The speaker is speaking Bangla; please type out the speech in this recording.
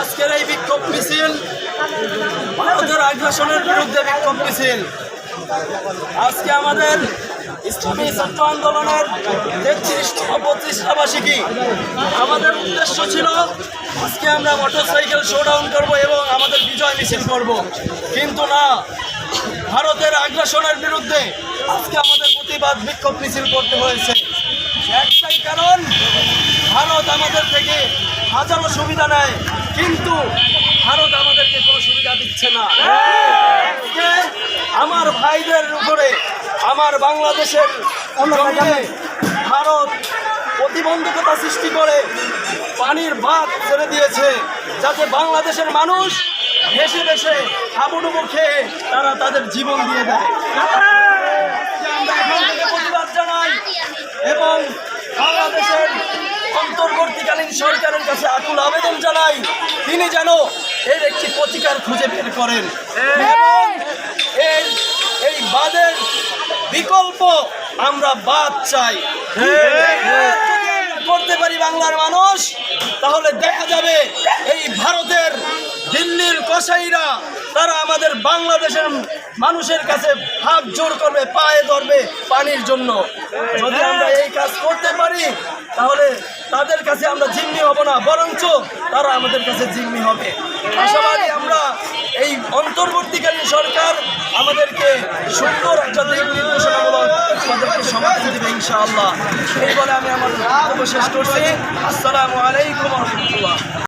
আজকের এই বিক্ষোভ মিছিল ভারতের আগ্রাসনের বিরুদ্ধে বিক্ষোভ মিছিল। আজকে আমাদের ইসলামী ছাত্র আন্দোলনের তেত্রিশ পঁচিশটা বার্ষিকী আমাদের উদ্দেশ্য ছিল, আজকে আমরা মোটরসাইকেল শোডাউন করব এবং আমাদের বিজয় মিছিল করব। কিন্তু না, ভারতের আগ্রাসনের বিরুদ্ধে আজকে আমাদের প্রতিবাদ বিক্ষোভ মিছিল করতে হয়েছে। একটাই কারণ, ভারত আমাদের থেকে হাজারো সুবিধা নেয়। কিন্তু ভারত আমাদেরকে কোনো সুবিধা দিচ্ছে না। আমার ভাইদের উপরে, আমার বাংলাদেশের ভারত প্রতিবন্ধকতা সৃষ্টি করে পানির ভাত ছেড়ে দিয়েছে, যাতে বাংলাদেশের মানুষ ভেসে ভেসে হাবুডুবু খেয়ে তারা তাদের জীবন দিয়ে দেয়। প্রতিবাদ জানাই এবং বাংলাদেশের অন্তর্বর্তীকালীন সরকারের কাছে আকুল আবেদন জানাই তিনি যেন এর একটি প্রতিকার খুঁজে বের করেন। এই। এই বাদের বিকল্প আমরা বাদ চাই। করতে পারি বাংলার মানুষ তাহলে দেখা যাবে এই ভারতের দিল্লির কসাইরা তারা আমাদের বাংলাদেশের মানুষের কাছে হাত জোর করবে পায়ে ধরবে পানির জন্য। যদি আমরা এই কাজ করতে পারি তাহলে তাদের কাছে আমরা জিম্মি হব না, বরঞ্চ তারা আমাদের কাছে জিম্মি হবে। আশাবাদী আমরা এই অন্তর্বর্তীকালীন সরকার আমাদেরকে সুন্দর একটা দিক নির্দেশনামূলক আমাদেরকে সমাধান দেবে ইনশাআল্লাহ। এই বলে আমি আমার শেষ করছি। আসসালামু আলাইকুম রহমতুল্লাহ।